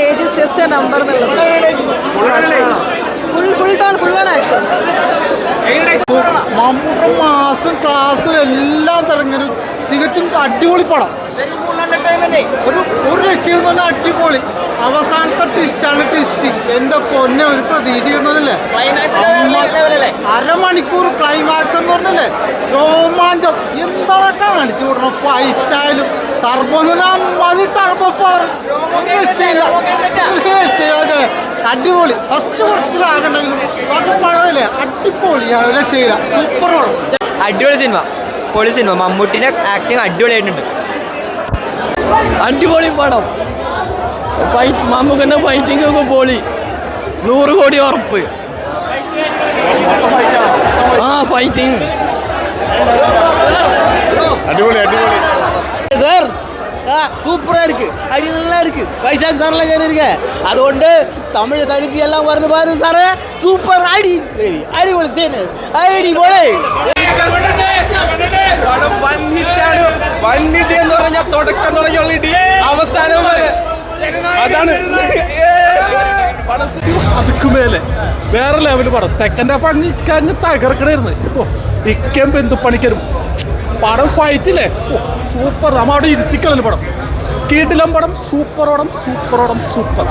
പിടിച്ച നമ്പർ എന്നുള്ളത്. Full full tone full action മാസം ക്ലാസ്സും എല്ലാം തിരഞ്ഞൊരു തികച്ചും അടിപൊളി പടം. ഒരു ഒരു രക്ഷയിൽ തന്നെ അടിപൊളി. അവസാനത്തെ ട്വിസ്റ്റാണ് ട്വിസ്റ്റ് എന്റെ പൊന്നെ ഒരു പ്രതീക്ഷിക്കുന്നവരല്ലേ? അരമണിക്കൂർ ക്ലൈമാക്സ് എന്ന് പറഞ്ഞല്ലേ? രോമാഞ്ചം. എന്താണ് കാണിച്ചു വിടണം ഫൈറ്റ് ആയാലും ടർബോ മതി ടർബോ പവർ ചെയ്യാതെ അടിപൊളി. ഫസ്റ്റ് കുറച്ചിലാകണ്ടെങ്കിലും ബാക്കി പഴമില്ലേ. അടിപൊളിയാണ് രക്ഷയില്ല. സൂപ്പർ റോൾ അടിപൊളി സിനിമ പൊളി സിനിമ മമ്മൂട്ടിന്റെ ആക്ടിങ് അടിപൊളിയായിട്ടുണ്ട്. അടിപൊളി പടം. ഫൈറ്റ് മമ്മൂക്കന്റെ ഫൈറ്റിംഗ് ഒക്കെ പൊളി. നൂറ് കോടി ഉറപ്പ്. ആ ഫൈറ്റിങ് അടിപൊളി അടിപൊളി. സൂപ്പർ நல்லா இருக்கு அடி நல்லா இருக்கு வைசாக் சார்லாம் கேட்டிருக்கேன் அதோண்டு தமிழ் தனித்து எல்லாம் வருது பாரு சார் சூப்பர் அடி அடி போல சேர்ந்து அடி போல വന്നിട്ടാണ് വന്നിട്ട് എന്ന് ഇടി. അവസാനം വരെ. അതാണ്. മേലെ. വേറെ ലെവൽ പടം. സെക്കൻഡ് ഹാഫ് അങ്ങ് കഞ്ഞ് തകർക്കണായിരുന്നു. ഓ ഇക്കം പണിക്കരും പടം ഫൈറ്റില്ലേ സൂപ്പർ. നമ്മ അവിടെ ഇരുത്തിക്കളഞ്ഞു പടം. കീട്ടിലം പടം. സൂപ്പർ പടം സൂപ്പർ പടം സൂപ്പർ.